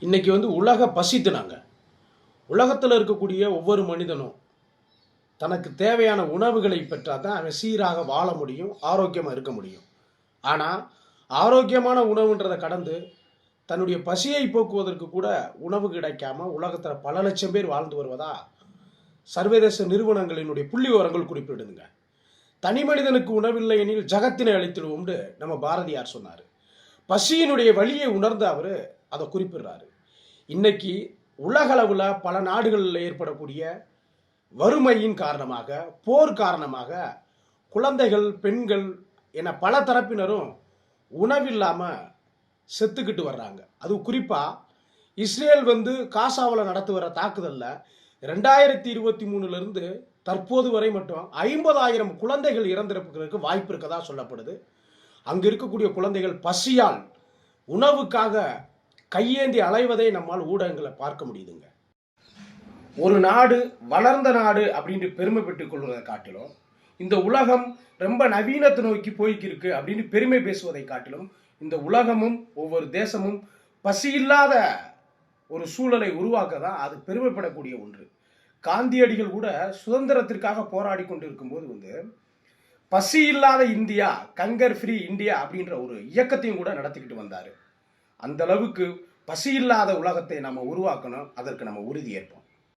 இன்றைக்கி வந்து உலக பசி உலகத்தில் இருக்கக்கூடிய ஒவ்வொரு மனிதனும் தனக்கு தேவையான உணவுகளை பெற்றால் தான் அவன் சீராக வாழ முடியும் ஆரோக்கியமாக இருக்க முடியும். ஆனால் ஆரோக்கியமான உணவுன்றதை கடந்து தன்னுடைய பசியை போக்குவதற்கு கூட உணவு கிடைக்காம உலகத்தில் பல லட்சம் பேர் வாழ்ந்து வருவதா? சர்வதேச நிறுவனங்களினுடைய புள்ளி விவரங்கள் குறிப்பிடுதுங்க. தனி மனிதனுக்கு உணவில்லை எனில் ஜகத்தினை அழித்திடுவோம்னு நம்ம பாரதியார் சொன்னார். பசியினுடைய வழியை உணர்ந்து அவர் அதை குறிப்பிடுறாரு. இன்னைக்கு உலகளவில் பல நாடுகளில் ஏற்படக்கூடிய வறுமையின் காரணமாக போர் காரணமாக குழந்தைகள் பெண்கள் என பல தரப்பினரும் உணவில்லாமல் செத்துக்கிட்டு வர்றாங்க. அது குறிப்பாக இஸ்ரேல் வந்து காசாவில் நடத்து வர தாக்குதலில் ரெண்டாயிரத்தி இருபத்தி மூணுலேருந்து தற்போது வரை மட்டும் ஐம்பதாயிரம் குழந்தைகள் இறந்திருப்பதற்கு வாய்ப்பு இருக்கதா சொல்லப்படுது. அங்கே இருக்கக்கூடிய குழந்தைகள் பசியால் உணவுக்காக கையேந்தி அலைவதை நம்மால் ஊடகங்களை பார்க்க முடியுதுங்க. ஒரு நாடு வளர்ந்த நாடு அப்படின்ட்டு பெருமை கொள்வதை காட்டிலும் இந்த உலகம் ரொம்ப நவீனத்தை நோக்கி போய்க்கிருக்கு அப்படின்னு பெருமை பேசுவதை காட்டிலும் இந்த உலகமும் ஒவ்வொரு தேசமும் பசியில்லாத ஒரு சூழலை உருவாக்க தான் அது பெருமைப்படக்கூடிய ஒன்று. காந்தியடிகள் கூட சுதந்திரத்திற்காக போராடி கொண்டு இருக்கும்போது வந்து பசி இல்லாத இந்தியா கங்கர் ஃப்ரீ இந்தியா அப்படின்ற ஒரு இயக்கத்தையும் கூட நடத்திக்கிட்டு வந்தார். அந்த அளவுக்கு பசி இல்லாத உலகத்தை நம்ம உருவாக்கணும் அதற்கு நம்ம உறுதி ஏற்போம்